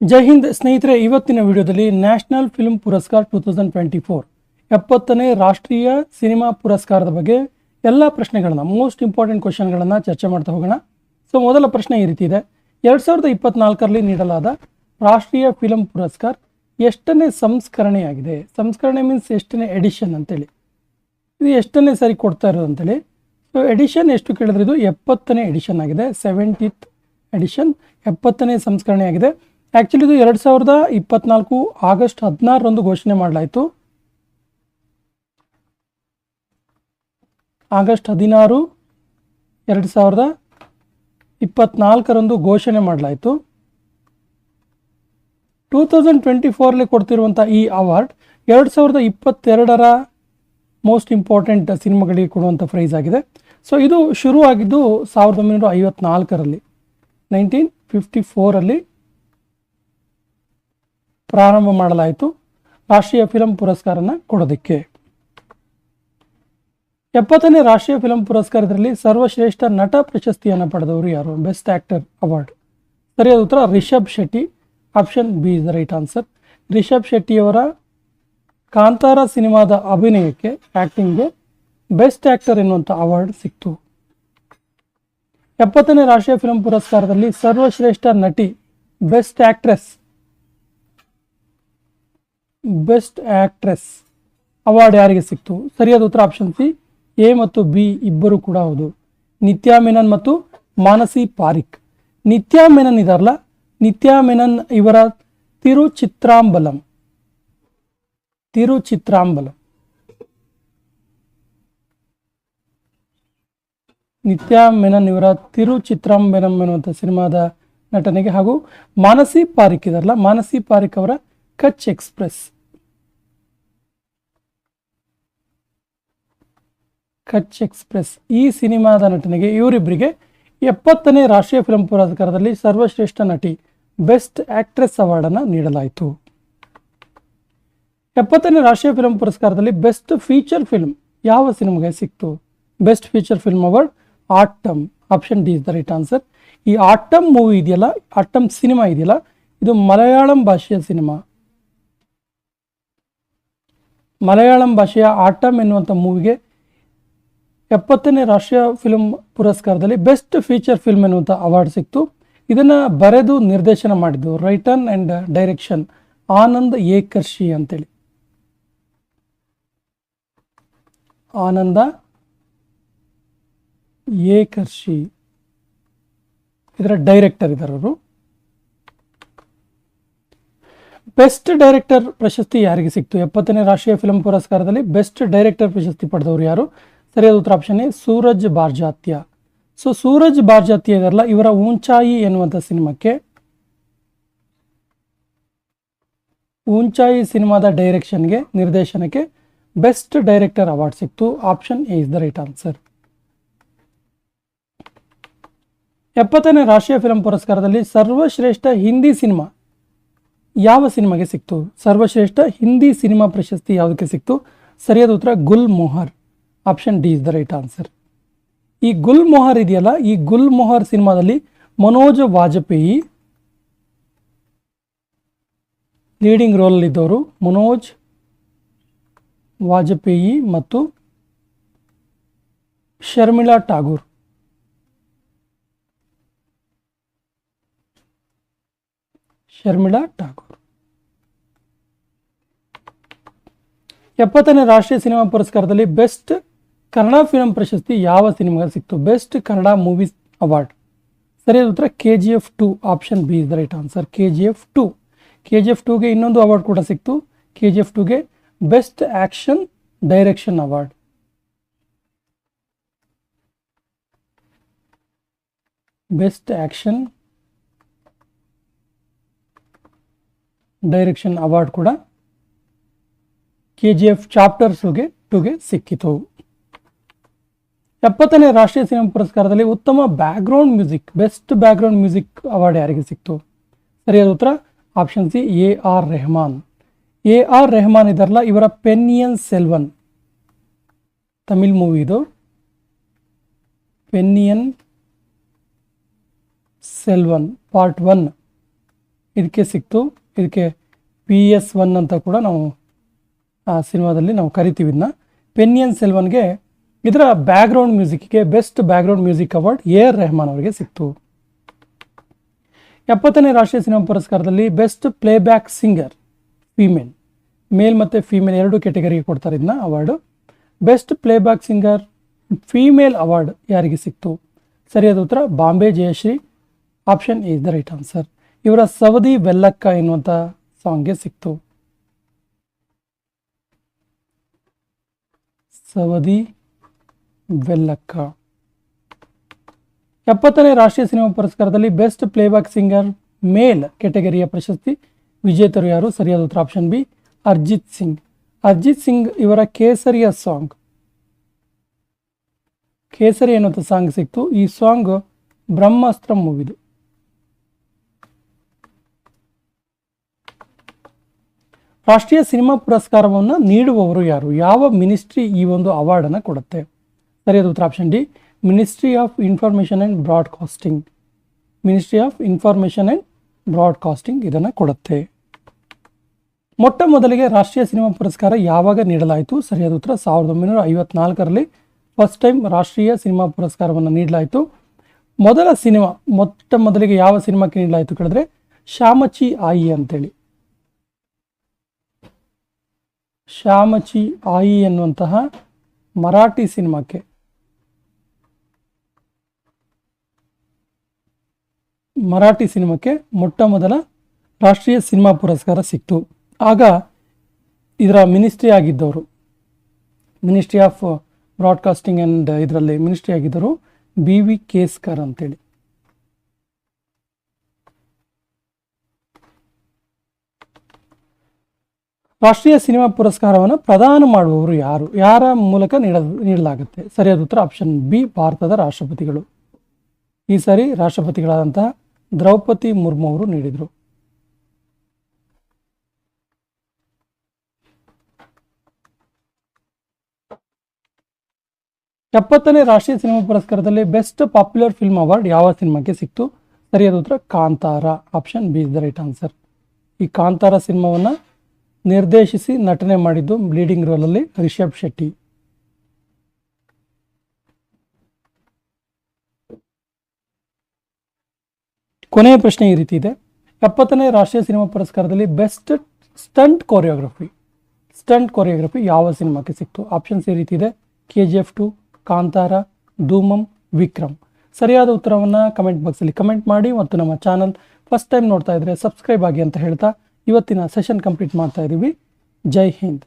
ಜೈ ಹಿಂದ್ ಸ್ನೇಹಿತರೆ, ಇವತ್ತಿನ ವಿಡಿಯೋದಲ್ಲಿ ನ್ಯಾಷನಲ್ ಫಿಲ್ಮ್ ಪುರಸ್ಕಾರ ಟೂ ತೌಸಂಡ್ ಟ್ವೆಂಟಿ ಫೋರ್, ಎಪ್ಪತ್ತನೇ ರಾಷ್ಟ್ರೀಯ ಸಿನಿಮಾ ಪುರಸ್ಕಾರದ ಬಗ್ಗೆ ಎಲ್ಲ ಪ್ರಶ್ನೆಗಳನ್ನ ಮೋಸ್ಟ್ ಇಂಪಾರ್ಟೆಂಟ್ ಕ್ವಶನ್ಗಳನ್ನು ಚರ್ಚೆ ಮಾಡ್ತಾ ಹೋಗೋಣ. ಸೊ ಮೊದಲ ಪ್ರಶ್ನೆ ಈ ರೀತಿ ಇದೆ. ಎರಡು ಸಾವಿರದ ಇಪ್ಪತ್ನಾಲ್ಕರಲ್ಲಿ ನೀಡಲಾದ ರಾಷ್ಟ್ರೀಯ ಫಿಲಂ ಪುರಸ್ಕಾರ ಎಷ್ಟನೇ ಸಂಸ್ಕರಣೆಯಾಗಿದೆ? ಸಂಸ್ಕರಣೆ ಮೀನ್ಸ್ ಎಷ್ಟನೇ ಎಡಿಷನ್ ಅಂತೇಳಿ. ಇದು ಎಷ್ಟನೇ ಸರಿ ಕೊಡ್ತಾ ಇರೋದು ಅಂತೇಳಿ. ಸೊ ಎಡಿಷನ್ ಎಷ್ಟು ಕೇಳಿದ್ರೆ ಇದು ಎಪ್ಪತ್ತನೇ ಎಡಿಷನ್ ಆಗಿದೆ. ಸೆವೆಂಟಿತ್ ಎಡಿಷನ್ ಎಪ್ಪತ್ತನೇ ಸಂಸ್ಕರಣೆ ಆಗಿದೆ ಆ್ಯಕ್ಚುಲಿ ಇದು ಎರಡು ಸಾವಿರದ ಇಪ್ಪತ್ನಾಲ್ಕು ಆಗಸ್ಟ್ ಹದಿನಾರರಂದು ಘೋಷಣೆ ಮಾಡಲಾಯಿತು. ಆಗಸ್ಟ್ ಹದಿನಾರು ಎರಡು ಸಾವಿರದ ಇಪ್ಪತ್ನಾಲ್ಕರಂದು ಘೋಷಣೆ ಮಾಡಲಾಯಿತು. ಟೂ ತೌಸಂಡ್ ಟ್ವೆಂಟಿ ಫೋರಲ್ಲಿ ಕೊಡ್ತಿರುವಂಥ ಈ ಅವಾರ್ಡ್ ಎರಡು ಸಾವಿರದ ಇಪ್ಪತ್ತೆರಡರ ಮೋಸ್ಟ್ ಇಂಪಾರ್ಟೆಂಟ್ ಸಿನಿಮಾಗಳಿಗೆ ಕೊಡುವಂಥ ಪ್ರೈಸ್ ಆಗಿದೆ. ಸೊ ಇದು ಶುರುವಾಗಿದ್ದು ಸಾವಿರದ ಒಂಬೈನೂರ ಐವತ್ನಾಲ್ಕರಲ್ಲಿ ನೈನ್ಟೀನ್ ಫಿಫ್ಟಿ ಫೋರಲ್ಲಿ ಪ್ರಾರಂಭ ಮಾಡಲಾಯಿತು. ರಾಷ್ಟ್ರೀಯ ಫಿಲಂ ಪುರಸ್ಕಾರನ ಕೊಡೋದಕ್ಕೆ. ಎಪ್ಪತ್ತನೇ ರಾಷ್ಟ್ರೀಯ ಫಿಲಂ ಪುರಸ್ಕಾರದಲ್ಲಿ ಸರ್ವಶ್ರೇಷ್ಠ ನಟ ಪ್ರಶಸ್ತಿಯನ್ನು ಪಡೆದವರು ಯಾರು? Best actor award. ಸರಿಯಾದ ಉತ್ತರ, Rishab Shetty. Option B is the right answer. Rishab ಶೆಟ್ಟಿಯವರ Kantara ಸಿನಿಮಾದ ಅಭಿನಯಕ್ಕೆ ಆ್ಯಕ್ಟಿಂಗ್ಗೆ ಬೆಸ್ಟ್ ಆ್ಯಕ್ಟರ್ ಎನ್ನುವಂಥ ಅವಾರ್ಡ್ ಸಿಕ್ತು. ಎಪ್ಪತ್ತನೇ ರಾಷ್ಟ್ರೀಯ ಫಿಲಂ ಪುರಸ್ಕಾರದಲ್ಲಿ ಸರ್ವಶ್ರೇಷ್ಠ ನಟಿ, best actress best actress award ಯಾರಿಗೆ ಸಿಕ್ತು? ಸರಿಯಾದ ಉತ್ತರ ಆಪ್ಷನ್ ಸಿ, ಎ ಮತ್ತು ಬಿ ಇಬ್ಬರು ಕೂಡ ಹೌದು. ನಿತ್ಯಾ ಮೆನನ್ ಮತ್ತು ಮಾನಸಿ ಪಾರಿಕ್. ನಿತ್ಯಾ ಮೆನನ್ ಇದಾರಲ್ಲ ನಿತ್ಯಾ ಮೆನನ್ ಇವರ ತಿರುಚಿತ್ರಾಂಬಲಂ. ತಿರುಚಿತ್ರಾಂಬಲಂ. ನಿತ್ಯಾ ಮೆನನ್ ಇವರ ತಿರುಚಿತ್ರಾಂಬಲಂ ಎನ್ನುವಂಥ ಸಿನಿಮಾದ ನಟನೆಗೆ ಹಾಗೂ ಮಾನಸಿ ಪಾರಿಕ್ ಇದಾರಲ್ಲ ಮಾನಸಿ ಪಾರಿಕ್ ಅವರ ಕಚ್ ಎಕ್ಸ್ಪ್ರೆಸ್. ಕಚ್ ಎಕ್ಸ್ಪ್ರೆಸ್ ಈ ಸಿನಿಮಾದ ನಟನೆಗೆ ಇವರಿಬ್ಬರಿಗೆ ಎಪ್ಪತ್ತನೇ ರಾಷ್ಟ್ರೀಯ ಫಿಲ್ಮ್ ಪುರಸ್ಕಾರದಲ್ಲಿ ಸರ್ವಶ್ರೇಷ್ಠ ನಟಿ ಬೆಸ್ಟ್ ಆಕ್ಟ್ರೆಸ್ ಅವಾರ್ಡನ್ನು ನೀಡಲಾಯಿತು. ಎಪ್ಪತ್ತನೇ ರಾಷ್ಟ್ರೀಯ ಫಿಲ್ಮ್ ಪುರಸ್ಕಾರದಲ್ಲಿ ಬೆಸ್ಟ್ ಫೀಚರ್ ಫಿಲ್ಮ್ ಯಾವ ಸಿನಿಮಾಗೆ ಸಿಕ್ತು? Best feature film award Aattam, option D is the right answer. ಈ ಆಟಮ್ ಮೂವಿ ಇದೆಯಲ್ಲ, ಆಟಮ್ ಸಿನಿಮಾ ಇದೆಯಲ್ಲ, ಇದು ಮಲಯಾಳಂ ಭಾಷೆಯ ಸಿನಿಮಾ. ಮಲಯಾಳಂ ಭಾಷೆಯ ಆಟಮ್ ಎನ್ನುವಂಥ ಮೂವಿಗೆ ಎಪ್ಪತ್ತನೇ ರಾಷ್ಟ್ರೀಯ ಫಿಲ್ಮ್ ಪುರಸ್ಕಾರದಲ್ಲಿ ಬೆಸ್ಟ್ ಫೀಚರ್ ಫಿಲ್ಮ್ ಎನ್ನುವಂಥ ಅವಾರ್ಡ್ ಸಿಕ್ತು. ಇದನ್ನು ಬರೆದು ನಿರ್ದೇಶನ ಮಾಡಿದ್ದು written and direction Anand Ekarshi ಅಂತೇಳಿ. ಆನಂದ ಏಕರ್ಷಿ. ಇದರ ಡೈರೆಕ್ಟರ್ ಇದ್ದಾರವರು ಬೆಸ್ಟ್ ಡೈರೆಕ್ಟರ್ ಪ್ರಶಸ್ತಿ ಯಾರಿಗೆ ಸಿಕ್ತು? ಎಪ್ಪತ್ತನೇ ರಾಷ್ಟ್ರೀಯ ಫಿಲ್ಮ್ ಪುರಸ್ಕಾರದಲ್ಲಿ ಬೆಸ್ಟ್ ಡೈರೆಕ್ಟರ್ ಪ್ರಶಸ್ತಿ ಪಡೆದವರು ಯಾರು? ಸರಿಯಾದ ಉತ್ತರ ಆಪ್ಷನ್ ಸೂರಜ್ ಬಾರ್ಜಾತ್ಯ ಸೊ ಸೂರಜ್ ಬಾರ್ಜಾತ್ಯ ಇದರಲ್ಲ, ಇವರ ಊಂಚಾಯಿ ಎನ್ನುವಂಥ ಸಿನಿಮಾಕ್ಕೆ ಊಂಚಾಯಿ ಸಿನಿಮಾದ ಡೈರೆಕ್ಷನ್ಗೆ ನಿರ್ದೇಶನಕ್ಕೆ ಬೆಸ್ಟ್ ಡೈರೆಕ್ಟರ್ ಅವಾರ್ಡ್ ಸಿಕ್ತು. Option A is the right answer ಎಪ್ಪತ್ತನೇ ರಾಷ್ಟ್ರೀಯ ಫಿಲಂ ಪುರಸ್ಕಾರದಲ್ಲಿ ಸರ್ವಶ್ರೇಷ್ಠ ಹಿಂದಿ ಸಿನಿಮಾ ಯಾವ ಸಿನಿಮಾಗೆ ಸಿಕ್ತು? ಸರ್ವಶ್ರೇಷ್ಠ ಹಿಂದಿ ಸಿನಿಮಾ ಪ್ರಶಸ್ತಿ ಯಾವುದಕ್ಕೆ ಸಿಕ್ತು? ಸರಿಯಾದ ಉತ್ತರ Gul Mohar option D is the right answer. ಈ ಗುಲ್ ಮೊಹರ್ ಇದೆಯಲ್ಲ? ಈ ಗುಲ್ ಮೊಹರ್ ಸಿನಿಮಾದಲ್ಲಿ ಮನೋಜ್ ವಾಜಪೇಯಿ ಲೀಡಿಂಗ್ ರೋಲಲ್ಲಿದ್ದವರು ಮನೋಜ್ ವಾಜಪೇಯಿ ಮತ್ತು ಶರ್ಮಿಳಾ ಟಾಗೂರ್ ಶರ್ಮಿಳಾ ಟಾಗೂರ್ ಎಪ್ಪತ್ತನೇ ರಾಷ್ಟ್ರೀಯ ಸಿನಿಮಾ ಪುರಸ್ಕಾರದಲ್ಲಿ ಬೆಸ್ಟ್ ಕನ್ನಡ ಫಿಲ್ಮ್ ಪ್ರಶಸ್ತಿ ಯಾವ ಸಿನಿಮಾಗೆ ಸಿಕ್ತು? ಬೆಸ್ಟ್ ಕನ್ನಡ ಮೂವೀಸ್ ಅವಾರ್ಡ್ ಸರಿಯಾದ ಉತ್ತರ K G F two option B is the right answer K G F two K G F ಟುಗೆ ಇನ್ನೊಂದು ಅವಾರ್ಡ್ ಕೂಡ ಸಿಕ್ತು. K G F ಟುಗೆ best action direction award best action direction award ಕೂಡ K G F ಚಾಪ್ಟರ್ಸ್ಗೆ ಟುಗೆ ಸಿಕ್ಕಿತು. ಎಪ್ಪತ್ತನೇ ರಾಷ್ಟ್ರೀಯ cinema ಪುರಸ್ಕಾರದಲ್ಲಿ ಉತ್ತಮ background music best background music award ಯಾರಿಗೆ ಸಿಕ್ತು? ಸರಿಯಾದ ಉತ್ತರ option C A R Rahman A R Rahman ಇದಾರಲ್ಲ ಇವರ ಪೆನ್ನಿಯನ್ ಸೆಲ್ವನ್ ತಮಿಳ್ ಮೂವಿ ಇದು. ಪೆನ್ನಿಯನ್ ಸೆಲ್ವನ್ ಪಾರ್ಟ್ ಒನ್ ಇದಕ್ಕೆ ಸಿಕ್ತು. ಇದಕ್ಕೆ ಪಿ ಎಸ್ ಒನ್ ಅಂತ ಕೂಡ ನಾವು, ಆ, ಸಿನಿಮಾದಲ್ಲಿ ನಾವು ಕರಿತೀವಿ ಇದನ್ನ. ಪೆನ್ನಿಯನ್ ಸೆಲ್ವನ್ಗೆ ಇದರ background ಮ್ಯೂಸಿಕ್ಗೆ best background music award A R Rahman ಅವರಿಗೆ ಸಿಕ್ತು. ಎಪ್ಪತ್ತನೇ ರಾಷ್ಟ್ರೀಯ cinema ಪುರಸ್ಕಾರದಲ್ಲಿ best playback singer female male ಮತ್ತು ಫೀಮೇಲ್ ಎರಡು ಕೆಟಗರಿಗೆ ಕೊಡ್ತಾರೆ ಇದನ್ನ award best playback singer female award ಯಾರಿಗೆ ಸಿಕ್ತು? ಸರಿಯಾದ ಉತ್ತರ Bombay Jayashri. Option is the right answer ಇವರ ಸವದಿ ಬೆಲ್ಲಕ್ಕ ಎನ್ನುವಂಥ ಸಾಂಗ್ಗೆ ಸಿಕ್ತು. ಸವದಿ ಬೆಲ್ಲಕ್ಕ. ಎಪ್ಪತ್ತನೇ ರಾಷ್ಟ್ರೀಯ ಸಿನಿಮಾ ಪುರಸ್ಕಾರದಲ್ಲಿ ಬೆಸ್ಟ್ ಪ್ಲೇಬ್ಯಾಕ್ ಸಿಂಗರ್ ಮೇಲ್ ಕೆಟಗರಿಯ ಪ್ರಶಸ್ತಿ. ವಿಜೇತರು ಯಾರು? ಸರಿಯಾದ ಉತ್ತರ ಆಪ್ಷನ್ ಬಿ ಅರ್ಜಿತ್ ಸಿಂಗ್. ಅರ್ಜಿತ್ ಸಿಂಗ್ ಇವರ ಕೇಸರಿಯ ಸಾಂಗ್ ಕೇಸರಿ ಅನ್ನುವಂಥ ಸಾಂಗ್ ಸಿಕ್ತು. ಈ ಸಾಂಗ್ ಬ್ರಹ್ಮಾಸ್ತ್ರ ಮೂವಿದು. ರಾಷ್ಟ್ರೀಯ ಸಿನಿಮಾ ಪುರಸ್ಕಾರವನ್ನು ನೀಡುವವರು ಯಾರು? ಯಾವ ಮಿನಿಸ್ಟ್ರಿ ಈ ಒಂದು ಅವಾರ್ಡನ್ನು ಕೊಡುತ್ತೆ? ಸರಿಯಾದ ಉತ್ತರ option D ministry of information and broadcasting ministry of information and broadcasting ಇದನ್ನು ಕೊಡುತ್ತೆ. ಮೊಟ್ಟ ಮೊದಲಿಗೆ ರಾಷ್ಟ್ರೀಯ ಸಿನಿಮಾ ಪುರಸ್ಕಾರ ಯಾವಾಗ ನೀಡಲಾಯಿತು? ಸರಿಯಾದ ಉತ್ತರ ಸಾವಿರದ ಒಂಬೈನೂರ ಐವತ್ನಾಲ್ಕರಲ್ಲಿ ಫಸ್ಟ್ ಟೈಮ್ ರಾಷ್ಟ್ರೀಯ ಸಿನಿಮಾ ಪುರಸ್ಕಾರವನ್ನು ನೀಡಲಾಯಿತು. ಮೊದಲ ಸಿನಿಮಾ, ಮೊಟ್ಟ ಮೊದಲಿಗೆ ಯಾವ ಸಿನಿಮಾಕ್ಕೆ ನೀಡಲಾಯಿತು ಕೇಳಿದ್ರೆ ಶ್ಯಾಮಚಿ ಆಯಿ ಅಂತೇಳಿ. ಶ್ಯಾಮಚಿ ಆಯಿ ಎನ್ನುವಂತಹ ಮರಾಠಿ ಸಿನಿಮಾಕ್ಕೆ. ಮರಾಠಿ ಸಿನಿಮಾಕ್ಕೆ ಮೊಟ್ಟ ಮೊದಲ ರಾಷ್ಟ್ರೀಯ ಸಿನಿಮಾ ಪುರಸ್ಕಾರ ಸಿಕ್ತು. ಆಗ ಇದರ ಮಿನಿಸ್ಟ್ರಿ ಆಗಿದ್ದವರು, ಮಿನಿಸ್ಟ್ರಿ ಆಫ್ ಬ್ರಾಡ್ಕಾಸ್ಟಿಂಗ್ ಆ್ಯಂಡ್ ಇದರಲ್ಲಿ ಮಿನಿಸ್ಟ್ರಿ ಆಗಿದ್ದರು ಬಿ ವಿ ಕೇಸ್ಕರ್ ಅಂತೇಳಿ. ರಾಷ್ಟ್ರೀಯ ಸಿನಿಮಾ ಪುರಸ್ಕಾರವನ್ನು ಪ್ರದಾನ ಮಾಡುವವರು ಯಾರು? ಯಾರ ಮೂಲಕ ನೀಡ, ನೀಡಲಾಗುತ್ತೆ? ಸರಿಯಾದ ಉತ್ತರ ಆಪ್ಷನ್ ಬಿ, ಭಾರತದ ರಾಷ್ಟ್ರಪತಿಗಳು. ಈ ಸಾರಿ ರಾಷ್ಟ್ರಪತಿಗಳಾದಂತಹ ದ್ರೌಪದಿ ಮುರ್ಮು ಅವರು ನೀಡಿದರು. ಎಪ್ಪತ್ತನೇ ರಾಷ್ಟ್ರೀಯ ಸಿನಿಮಾ ಪುರಸ್ಕಾರದಲ್ಲಿ ಬೆಸ್ಟ್ ಪಾಪ್ಯುಲರ್ ಫಿಲ್ಮ್ ಅವಾರ್ಡ್ ಯಾವ ಸಿನಿಮಾಕ್ಕೆ ಸಿಕ್ತು? ಸರಿಯಾದ ಉತ್ತರ, Kantara. Option B is the right answer. ಈ ಕಾಂತಾರ ಸಿನಿಮಾವನ್ನು ನಿರ್ದೇಶಿಸಿ ನಟನೆ ಮಾಡಿದ್ದು ಬ್ಲೀಡಿಂಗ್ ರೋಲಲ್ಲಿ ರಿಷಬ್ ಶೆಟ್ಟಿ. ಕೊನೆಯ ಪ್ರಶ್ನೆ ಈ ರೀತಿ ಇದೆ. ಎಪ್ಪತ್ತನೇ ರಾಷ್ಟ್ರೀಯ cinema ಪುರಸ್ಕಾರದಲ್ಲಿ best stunt choreography stunt choreography ಯಾವ ಸಿನಿಮಾಕ್ಕೆ ಸಿಕ್ತು? ಆಪ್ಷನ್ಸ್ ಈ ರೀತಿ ಇದೆ. K G F two Kantara Dhoomam Vikram ಸರಿಯಾದ ಉತ್ತರವನ್ನು ಕಮೆಂಟ್ ಬಾಕ್ಸಲ್ಲಿ ಕಮೆಂಟ್ ಮಾಡಿ ಮತ್ತು ನಮ್ಮ ಚಾನಲ್ ಫಸ್ಟ್ ಟೈಮ್ ನೋಡ್ತಾ ಇದ್ರೆ ಸಬ್ಸ್ಕ್ರೈಬ್ ಆಗಿ ಅಂತ ಹೇಳ್ತಾ ಇವತ್ತಿನ ಸೆಷನ್ ಕಂಪ್ಲೀಟ್ ಮಾಡ್ತಾ ಇದ್ದೀವಿ ಜೈ ಹಿಂದ್.